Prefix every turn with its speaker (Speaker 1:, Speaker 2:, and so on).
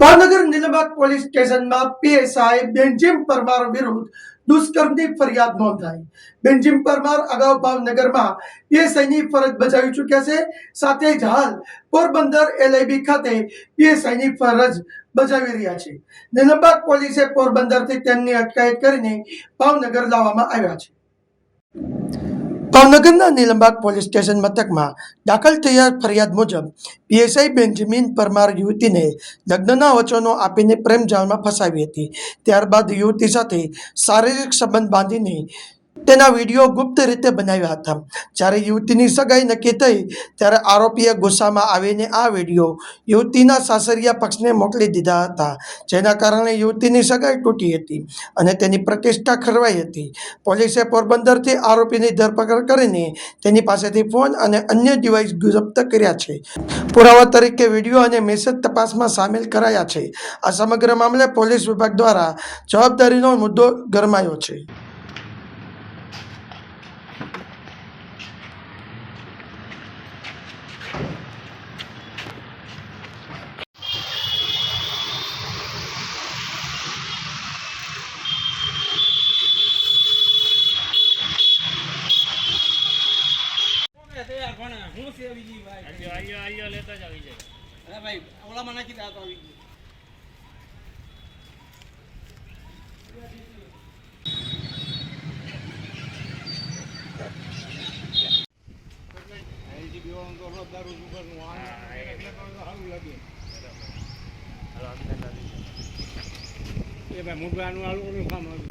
Speaker 1: Bhavnagar Nilbag police સ્ટેશનમાં PSI બેન્જીમ Parmar વિરુદ્ધ દુષ્કર્મની ફરિયાદ નોંધાઈ. બેન્જીમ પરમાર અગાઉ ભાવનગરમાં પીએસઆઈની ફરજ બજાવી ચૂક્યા છે. સાથે જ હાલ પોરબંદર એલઆઈબી ખાતે પીએસઆઈની ફરજ બજાવી રહ્યા છે. નીલબાગ પોલીસે પોરબંદરથી તેમની અટકાયત કરીને ભાવનગર લાવવામાં આવ્યા છે. ભાવનગરના નીલમબાગ પોલીસ સ્ટેશન મથકમાં દાખલ થયેલ ફરિયાદ મુજબ પીએસઆઈ બેન્જામિન પરમાર યુવતીને લગ્નના વચનો આપીને પ્રેમ જાળમાં ફસાવી હતી. ત્યારબાદ યુવતી સાથે શારીરિક સંબંધ બાંધીને તેના વીડિયો ગુપ્ત રીતે બનાવ્યા હતા. જ્યારે યુવતીની સગાઈ નક્કી થઈ, ત્યારે આરોપીએ ગુસ્સામાં આવીને આ વીડિયો યુવતીના સાસરિયા પક્ષને મોકલી દીધા હતા, જેના કારણે યુવતીની સગાઈ તૂટી હતી અને તેની પ્રતિષ્ઠા ખરવાઈ હતી. પોલીસે પોરબંદરથી આરોપીની ધરપકડ કરીને તેની પાસેથી ફોન અને અન્ય ડિવાઇસ જપ્ત કર્યા છે. પુરાવા તરીકે વીડિયો અને મેસેજ તપાસમાં સામેલ કરાયા છે. આ સમગ્ર મામલે પોલીસ વિભાગ દ્વારા જવાબદારીનો મુદ્દો ગરમાયો છે.
Speaker 2: આલ્યો આલ્યો આલ્યો લેતા જ આવી જાય
Speaker 3: અરે ભાઈ ઓલામાં નાખી દે આ તો આવી ગયું.
Speaker 2: હાલો સારું લાગે
Speaker 3: એ ભાઈ મોટું આનું આલું કામ આવ્યું.